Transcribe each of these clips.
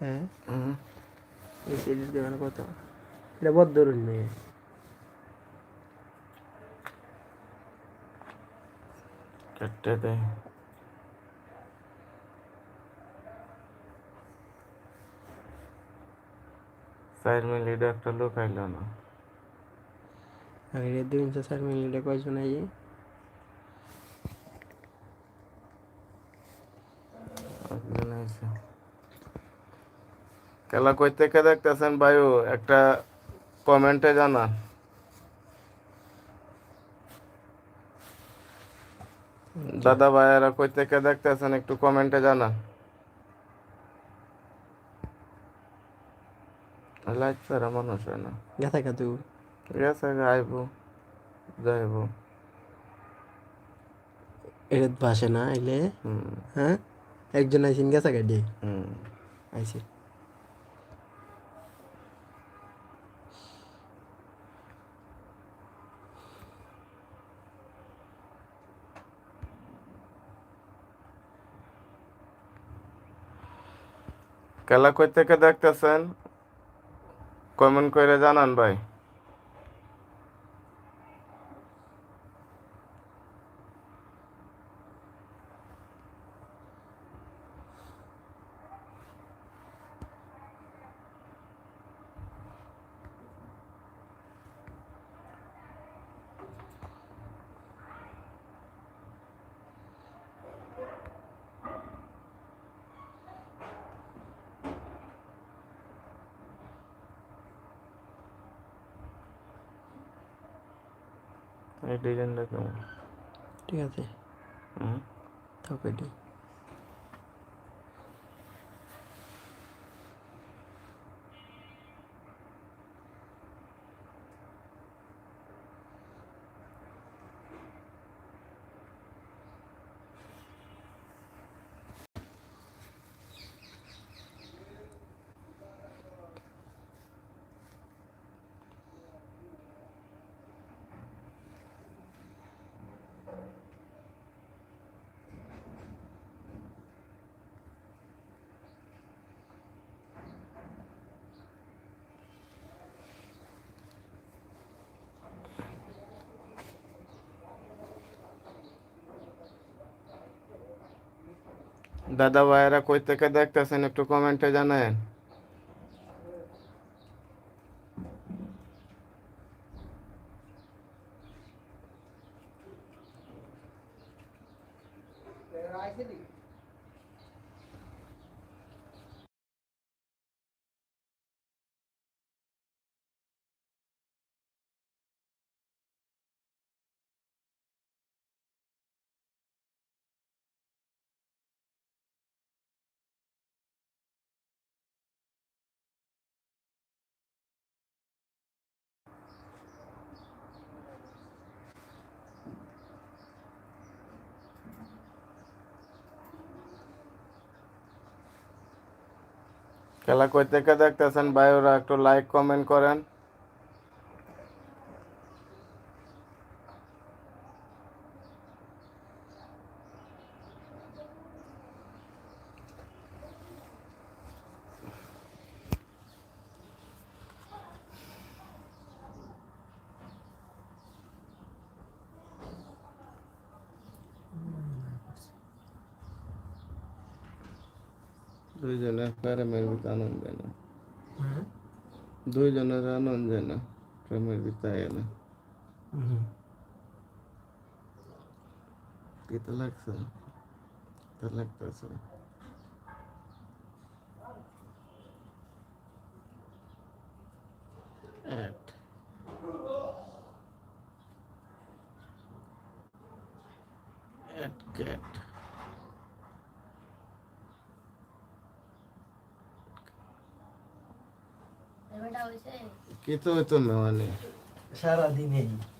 হ্যাঁ। হুম। এই সিরিজ দেবেন কত? এটা ধরুন নেই কেটে দে। চার মিনিট একটা লোক আইল না। এটা দুই ইঞ্চি চার মিনিটে কয়জন আই? একজন আইছে। খেলা কই থেকে দেখতেছেন বায়ু একটা কমেন্টে জানান। দাদা ভাইয়েরা কই থেকে দেখতেছেন একটু কমেন্টে জানান। লাইট ছাড়া মানুষ হয় না। গাথা খাতু ঠিক আছে আইব যাইব। এটা বাসে না আইলে? হুম। হ্যাঁ? একজন আইসিন গাছা কাটি হুম। আইসি খেলা কই থেকে দেখতেছেন? কমেন্ট করে জানান ভাই। এই ডিজাইনটা কেমন? ঠিক আছে। হুম। তাও কাটি। দাদা ভাইয়েরা কই থেকে দেখতেছেন? একটু কমেন্টে জানান খেলা কই থেকে দেখতেছেন ভাইয়েরা একটু লাইক কমেন্ট করেন। দুইজনের প্রেমের ভিতরে আনন্দ হয়? না হ্যাঁ দুইজনের আনন্দ হয় না প্রেমের ভিতরে না কি তো লাগছে? তো লাগতেছে? কি তো হইতো না মানে? সারাদিন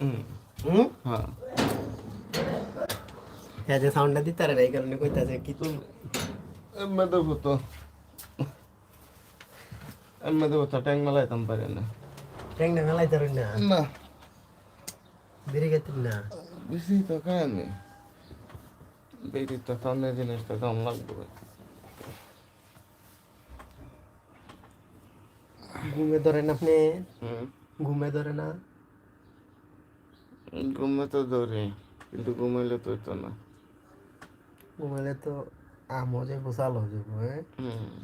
হুম। হুম? হ্যাঁ। হ্যাঁ যে সাউন্ডটা দিতে পারে না এই কারণে কইতাছে কি তো? এমনি দেবো তো এমনি দেবো তো ট্যাং মেলাইতাম পারে না। ট্যাংটা মেলাইতে পারেন না? না। বেরিয়ে গেতেন না? বেশি তো খায়নি বেরি তো ঠান্ডা জিনিসটা দাম লাগবে। ঘুমে ধরে না আপনি? ঘুমে ধরে না? ঘুমে তো ধরে কিন্তু ঘুমাইলে তো হইতো না। ঘুমালে তো আমও যে বোসাল হয়ে যাব হ্যাঁ? হুম।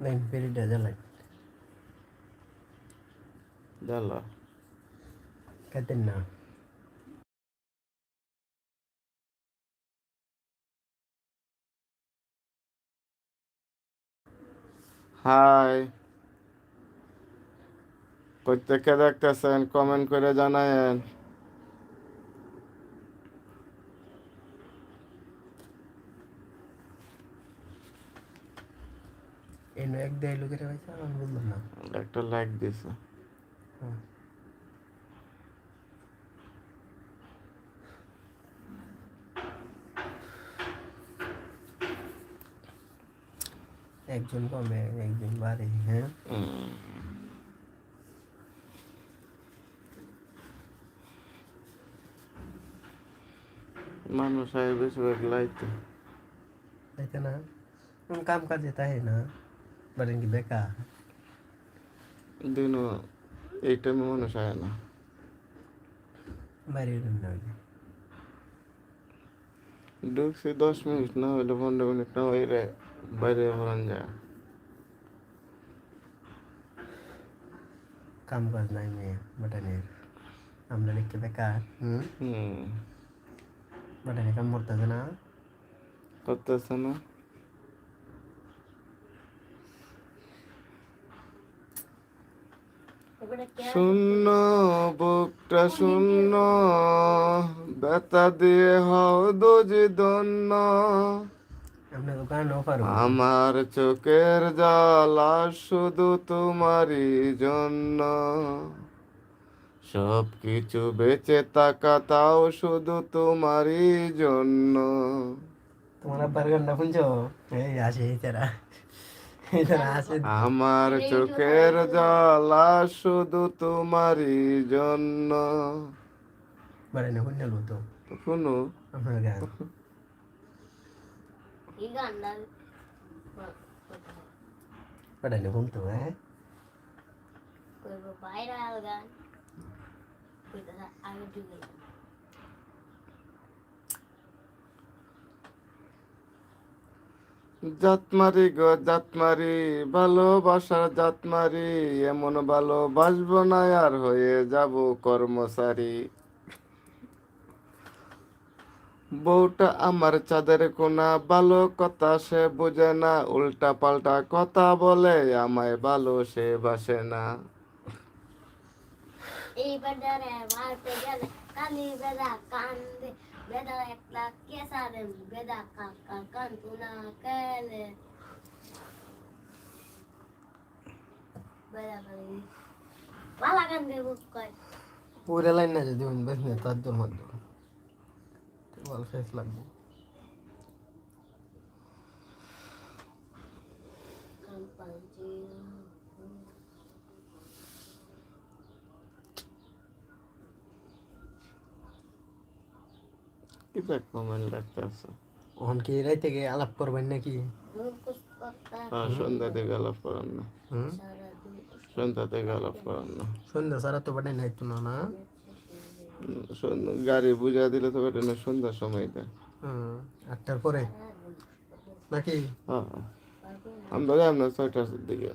লাইন পেরিটা জ্বালাই। জ্বালা। খাইতেন না। হাই। প্রত্যেককে দেখতেছেন কমেন্ট করে জানায়েন। একটা লাইক দিছে। একজন কমে একজন বাড়ে হ্যাঁ হুম। মানুষ আয় বেশিরভাগ লাইতে তাইতে না কোন কাম কাজে তাই না বাড়েন কি বেকার দিনও এই টাইমে মানুষ আয় না বাইরে উঠেন না হইলে। ঢুকছি দশ মিনিট না হইলে পনেরো মিনিট না হইলে বাইরে ভরান যায়। কাম কাজ নাই মেয়ে বাটানের আমরা লিখতে বেকার? হুম? হুম। বাটানে কাম করতেছে না? করতেছে না। শূন্য বুকটা শূন্য ব্যথা দিয়ে হও দোজি দন্য আমার চোখের জ্বালা শুধু তোমারই জন্য। সব কিছু বেঁচে থাকা তাও শুধু তোমারই জন্য। তোমার আব্বার গানটা শুনছো? এই আসে তারা। আমার চোখের জ্বালা শুধু তোমারই জন্য। শুনো। আপনার গান। এই গানটা পাঠাইলে ঘুম তো হ্যাঁ করব ভাইরাল জাতমারি গো জাতমারি ভালোবাসার জাতমারি এমন ভালোবাসবো না আর হয়ে যাব কর্মচারী বউটা আমার চাঁদের কোনা ভালো কথা সে বোঝে না উল্টা পাল্টা কথা বলে আমায় ভালো সে বাসে না। পুরে লাইন না যদি তার দর মধ্যে বল ফেস লাগবে কাম্পাঞ্চি কি দেখ কমেন্ট লাগতেছে ওখান কি রাইতে গিয়ে আলাপ করবেন নাকি আর সন্ধ্যা থেকে আলাপ করান না সন্ধ্যা থেকে আলাপ করান না সন্ধ্যা সারা তো বাটাই নাই তো না গাড়ি বুঝা দিলে তো এটা না সন্ধ্যার সময় দেয়। হুম আটটার পরে? নাকি? হ্যাঁ আমরা যাই না ছয়টার দিকে।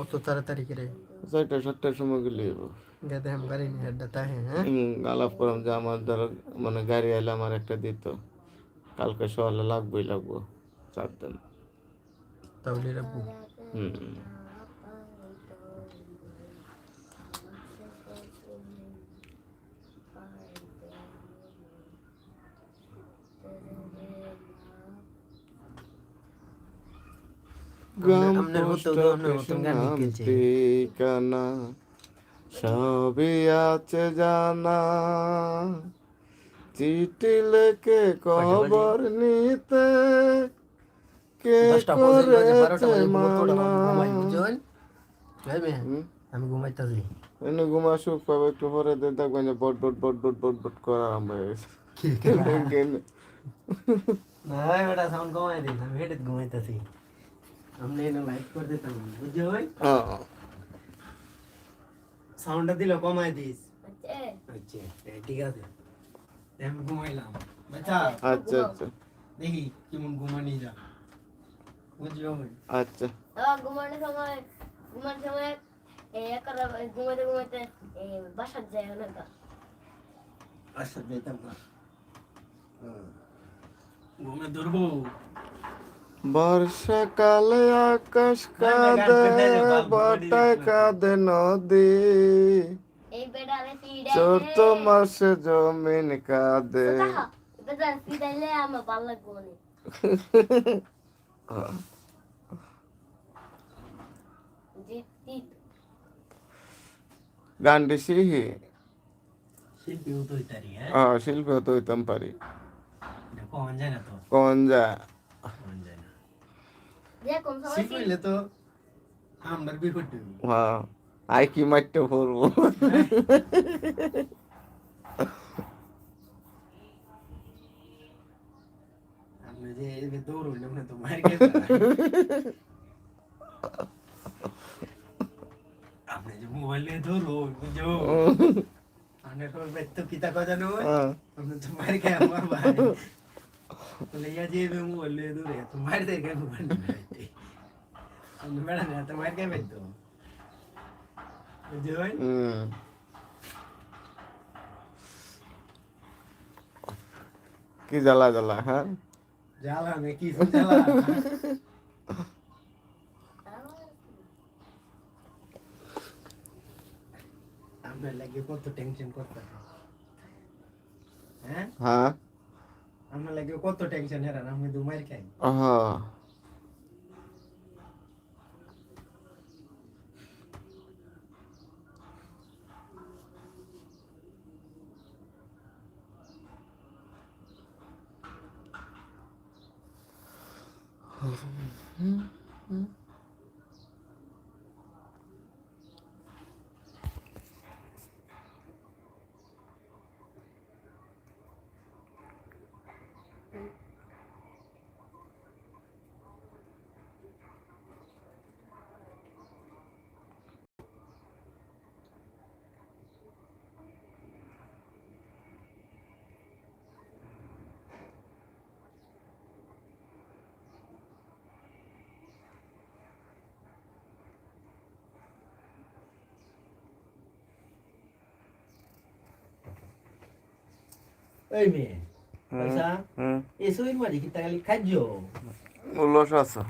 অত তাড়াতাড়ি করে? ছয়টা সাতটার সময় গেলে গেতে হাম গাড়ি নিয়ে আড্ডা তাহে হ্যাঁ? আলাপ করলাম যে আমার ধরো মানে গাড়ি আইলে আমার একটা দিত। কালকে সকালে লাগবেই লাগবো চার দিন তাহলে রাখব। হুম গ্রাম আপনার মতো পোস্ট তো আপনার মতন গান নাম লিখেছে। ঠিকানা সবই আছে জানা। চিঠি লেখে খবর নিতে কে করেছে মানা? ভাই? আমি ঘুমাইতেছি। এনে ঘুমা সুখ পাবে একটু পরে দিয়ে দেখবেন যে বট বট বট বট বট বট করা আরম্ভ হয়ে গেছে। না বেটা সাউন্ড কমাই দিন আমি হেঁটে ঘুমাইতেছি। আপনি এনে লাইট করে দিতাম বুঝছ ভাই। সাউন্ডটা দিল কমাই দিস আচ্ছা ঠিক আছে আমি ঘুমাইলাম বাচ্চা আচ্ছা আচ্ছা দেখি কেমন ঘুমানি যা বুঝছ ভাই আচ্ছা ঘুমানোর সময় ঘুমানোর সময় ঘুমাতে ঘুমাতে বাসার যায় অনেক আচ্ছা যেতাম না ঘুমে ধরবো বর্ষাকালে আকাশ কাঁদে বটায় কাঁদে নদী। চৈত্র মাসে জমিন কাঁদে। গানটি হ্যাঁ? হ্যাঁ শিল্পী তো হইতাম পারি। কোন যা কমন যায় না যে কোন সময় শিখলে তো হ্যাঁ আই কি মারতে পড়ব আপনি যে দৌড়ুন আপনি তো মার আপনি যে মোবাইল নিয়ে দৌড়ুন বুঝো? আপনি তো বেত্ত কিতা কথা নয়। হ্যাঁ। আপনি তো মার খেয়ে আমার ভাই বলে ইয়া যে মোবাইল নিয়ে দৌড়ে তো মার দিয়ে কেন মোবাইল নিয়ে আপনি বেড়া না তো মার খেয়ে বেত্ত বুঝো ভাই হুম। কি জ্বালা জ্বালা হ্যাঁ জ্বালা আমি কি জ্বালা আপনার লাগে কত টেনশন করতে হ্যাঁ হ্যাঁ আপনার লাগে কত টেনশন হেরান আমি দু মার খাই হ্যাঁ এই মেয়ে পয়সা? এসো মাঝে কি তাহলে খাইজ উল্লাস আছে।